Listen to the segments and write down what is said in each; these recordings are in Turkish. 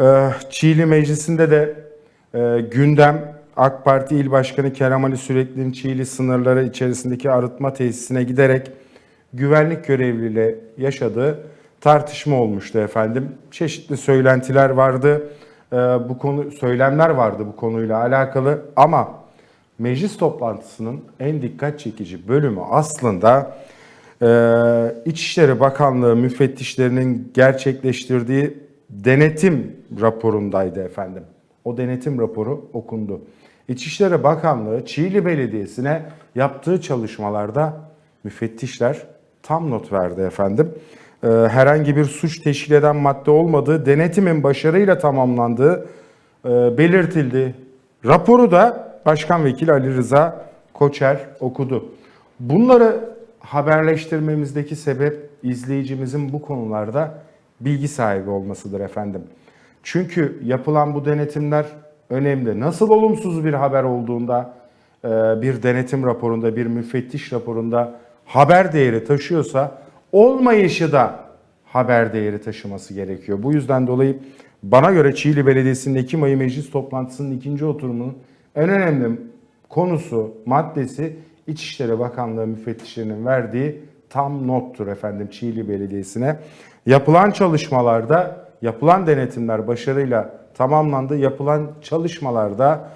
Ee, Çiğli Meclisi'nde de e, gündem AK Parti İl Başkanı Kerem Ali Sürekli'nin Çiğli sınırları içerisindeki arıtma tesisine giderek güvenlik görevliyle yaşadığı tartışma olmuştu efendim. Çeşitli söylentiler vardı. Ee, bu konu söylemler vardı bu konuyla alakalı ama meclis toplantısının en dikkat çekici bölümü aslında e, İçişleri Bakanlığı müfettişlerinin gerçekleştirdiği denetim raporundaydı efendim. O denetim raporu okundu. İçişleri Bakanlığı Çiğli Belediyesi'ne yaptığı çalışmalarda müfettişler tam not verdi efendim. Ee, herhangi bir suç teşkil eden madde olmadığı, denetimin başarıyla tamamlandığı e, belirtildi. Raporu da Başkan Vekili Ali Rıza Koçer okudu. Bunları haberleştirmemizdeki sebep izleyicimizin bu konularda bilgi sahibi olmasıdır efendim. Çünkü yapılan bu denetimler önemli. Nasıl olumsuz bir haber olduğunda e, bir denetim raporunda, bir müfettiş raporunda haber değeri taşıyorsa olmayışı da haber değeri taşıması gerekiyor. Bu yüzden dolayı bana göre Çiğli Belediyesi'nin Ekim ayı meclis toplantısının ikinci oturumunun en önemli konusu, maddesi İçişleri Bakanlığı müfettişlerinin verdiği tam nottur efendim Çiğli Belediyesi'ne. Yapılan çalışmalarda, yapılan denetimler başarıyla tamamlandı. Yapılan çalışmalarda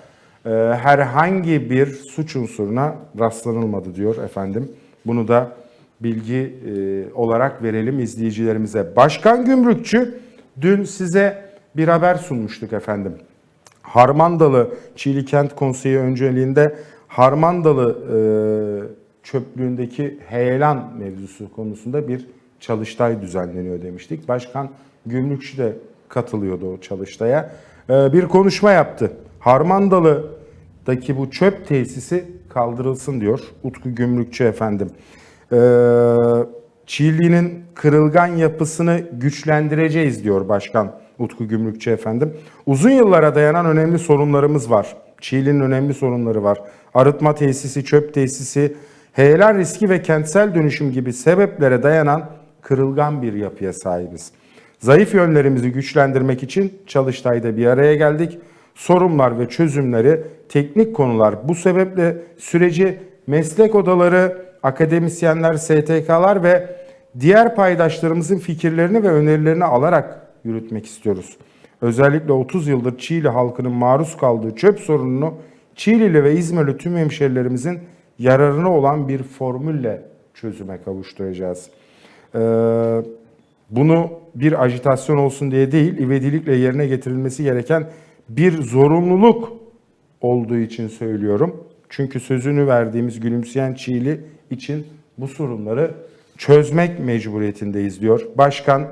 e, herhangi bir suç unsuruna rastlanılmadı diyor efendim. Bunu da bilgi e, olarak verelim izleyicilerimize. Başkan Gümrükçü dün size bir haber sunmuştuk efendim. Harmandalı Çiğli Kent Konseyi önceliğinde Harmandalı e, çöplüğündeki heyelan mevzusu konusunda bir çalıştay düzenleniyor demiştik. Başkan Gümrükçü de katılıyordu o çalıştaya. E, bir konuşma yaptı. Harmandalı'daki bu çöp tesisi kaldırılsın diyor Utku Gümrükçü efendim. E, Çiğli'nin kırılgan yapısını güçlendireceğiz diyor Başkan Utku Gümrükçü efendim. Uzun yıllara dayanan önemli sorunlarımız var. Çiğli'nin önemli sorunları var. Arıtma tesisi, çöp tesisi, heyelan riski ve kentsel dönüşüm gibi sebeplere dayanan kırılgan bir yapıya sahibiz. Zayıf yönlerimizi güçlendirmek için Çalıştay'da bir araya geldik. Sorunlar ve çözümleri, teknik konular bu sebeple süreci meslek odaları, akademisyenler, STK'lar ve diğer paydaşlarımızın fikirlerini ve önerilerini alarak yürütmek istiyoruz. Özellikle 30 yıldır Çiğli halkının maruz kaldığı çöp sorununu Çiğlili ve İzmirli tüm hemşerilerimizin yararına olan bir formülle çözüme kavuşturacağız. Ee, bunu bir ajitasyon olsun diye değil, ivedilikle yerine getirilmesi gereken bir zorunluluk olduğu için söylüyorum. Çünkü sözünü verdiğimiz gülümseyen Çiğli için bu sorunları çözmek mecburiyetindeyiz diyor başkan.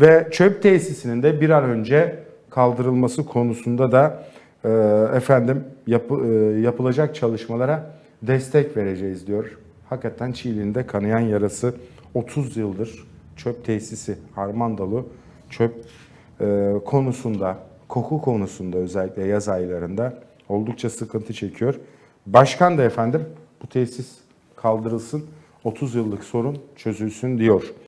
Ve çöp tesisinin de bir an önce kaldırılması konusunda da e, efendim yapı, e, yapılacak çalışmalara destek vereceğiz diyor. Hakikaten Çiğli'nin de kanayan yarası 30 yıldır çöp tesisi Harmandalı çöp e, konusunda, koku konusunda özellikle yaz aylarında oldukça sıkıntı çekiyor. Başkan da efendim bu tesis kaldırılsın, 30 yıllık sorun çözülsün diyor.